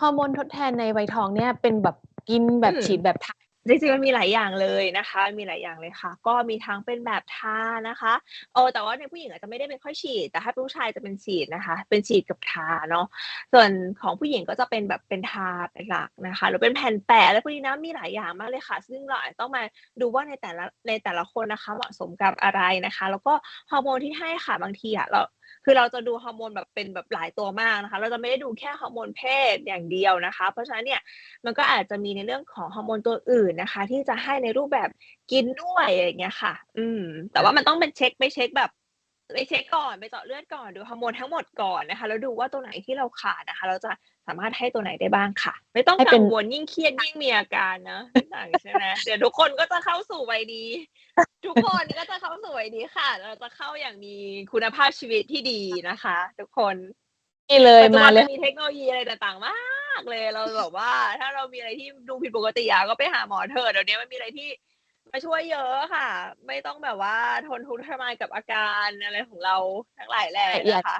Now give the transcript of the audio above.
ฮอร์โมนทดแทนในวัยทองเนี่ยเป็นแบบกินแบบอืมฉีดแบบทาจริงๆมันมีหลายอย่างเลยนะคะ มีหลายอย่างเลยค่ะ ก็มีทั้งเป็นแบบทานะคะเออแต่ว่าในผู้หญิงอาจจะไม่ได้เป็นค่อยฉีด แต่ถ้าเป็นผู้ชายจะเป็นฉีดนะคะ เป็นฉีดกับทาเนาะส่วนของผู้หญิงก็จะเป็นแบบเป็นทาเป็นหลักนะคะหรือเป็นแผ่นแปะอะไรพวกนี้นะมีหลายอย่างมากเลยค่ะ ซึ่งเราอาจจะต้องมาดูว่าในแต่ละในแต่ละคนนะคะ เหมาะสมกับอะไรนะคะ แล้วก็ฮอร์โมนที่ให้ค่ะบางทีอะเราคือเราจะดูฮอร์โมนแบบเป็นแบบหลายตัวมากนะคะ เราจะไม่ได้ดูแค่ฮอร์โมนเพศอย่างเดียวนะคะ เพราะฉะนั้นเนี่ยมันก็อาจจะมีในเรื่องของฮอร์โมนตัวอื่นนะคะ ที่จะให้ในรูปแบบกินด้วยอย่างเงี้ยค่ะ อืม แต่ว่ามันต้องเป็นเช็คไปเช็คแบบไปเช็คก่อนไปเจาะเลือดก่อนดูฮอร์โมนทั้งหมดก่อนนะคะ แล้วดูว่าตัวไหนที่เราขาดนะคะ เราจะสามารถให้ตัวไหนได้บ้างค่ะ ไม่ต้องกังวลยิ่งเครียดยิ่งมีอาการนะต่างใช่ไหมเดี๋ยวทุกคนก็จะเข้าสู่วัยดี ทุกคนก็จะเวัยนี้ค่ะ เราจะเข้าอย่างมีคุณภาพชีวิตที่ดีนะคะ ทุกคนนี่เลยปัจจุมาบันเลมัยนมีเทคโนโลยีอะไรต่างๆมากเลย เราแบบว่า ถ้าเรามีอะไรที่ดูผิดปกติอะก็ไปหาหมอเถอะเดี๋ยวนี้มันมีอะไรที่มาช่วยเยอะค่ะ ไม่ต้องแบบว่าทนทุกข์ทรมานกับอาการอะไรของเราทั้งหลายแหล่ละเอียดนะคะ